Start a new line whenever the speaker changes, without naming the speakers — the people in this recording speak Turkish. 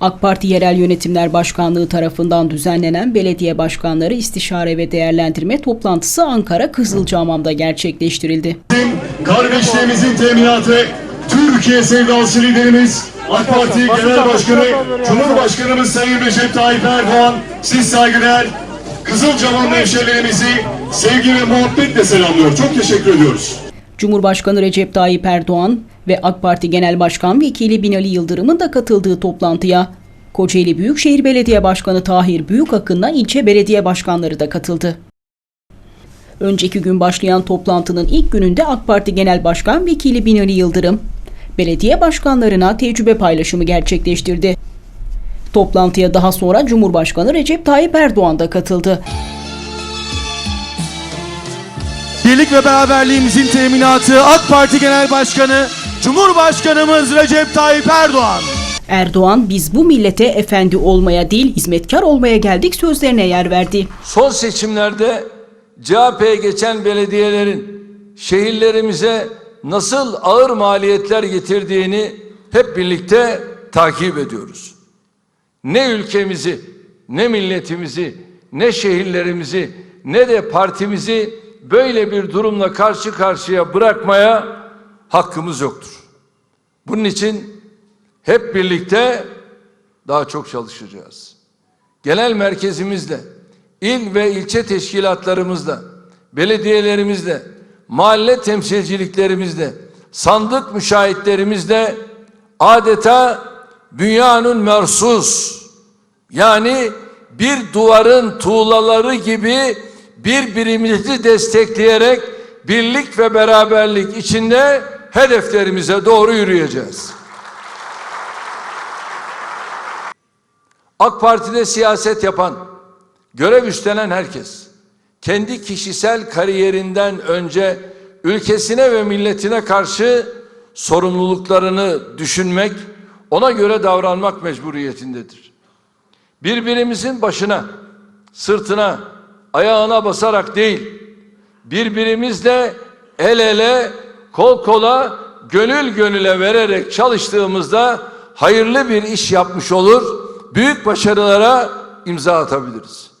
AK Parti Yerel Yönetimler Başkanlığı tarafından düzenlenen belediye başkanları istişare ve değerlendirme toplantısı Ankara Kızılcahamam'da gerçekleştirildi.
Kardeşliğimizin teminatı Türkiye sevdalısı liderimiz AK Parti Genel Başkanı Cumhurbaşkanımız Sayın Recep Tayyip Erdoğan siz saygıdeğer Kızılcahamam hemşehrilerimizi sevgi ve muhabbetle selamlıyor. Çok teşekkür ediyoruz.
Cumhurbaşkanı Recep Tayyip Erdoğan ve AK Parti Genel Başkan Vekili Binali Yıldırım'ın da katıldığı toplantıya Kocaeli Büyükşehir Belediye Başkanı Tahir Büyükakın'la ilçe belediye başkanları da katıldı. Önceki gün başlayan toplantının ilk gününde AK Parti Genel Başkan Vekili Binali Yıldırım, belediye başkanlarına tecrübe paylaşımı gerçekleştirdi. Toplantıya daha sonra Cumhurbaşkanı Recep Tayyip Erdoğan da katıldı.
Birlik ve beraberliğimizin teminatı AK Parti Genel Başkanı Cumhurbaşkanımız Recep Tayyip Erdoğan.
Erdoğan biz bu millete efendi olmaya değil hizmetkar olmaya geldik sözlerine yer verdi.
Son seçimlerde CHP'ye geçen belediyelerin şehirlerimize nasıl ağır maliyetler getirdiğini hep birlikte takip ediyoruz. Ne ülkemizi, ne milletimizi, ne şehirlerimizi, ne de partimizi böyle bir durumla karşı karşıya bırakmaya hakkımız yoktur. Bunun için hep birlikte daha çok çalışacağız genel merkezimizle, il ve ilçe teşkilatlarımızla, belediyelerimizle, mahalle temsilciliklerimizle, sandık müşahitlerimizle adeta dünyanın mersus yani bir duvarın tuğlaları gibi birbirimizi destekleyerek birlik ve beraberlik içinde hedeflerimize doğru yürüyeceğiz. AK Parti'de siyaset yapan, görev üstlenen herkes kendi kişisel kariyerinden önce ülkesine ve milletine karşı sorumluluklarını düşünmek, ona göre davranmak mecburiyetindedir. Birbirimizin başına, sırtına, ayağına basarak değil, birbirimizle el ele, kol kola, gönül gönüle vererek çalıştığımızda hayırlı bir iş yapmış olur, büyük başarılara imza atabiliriz.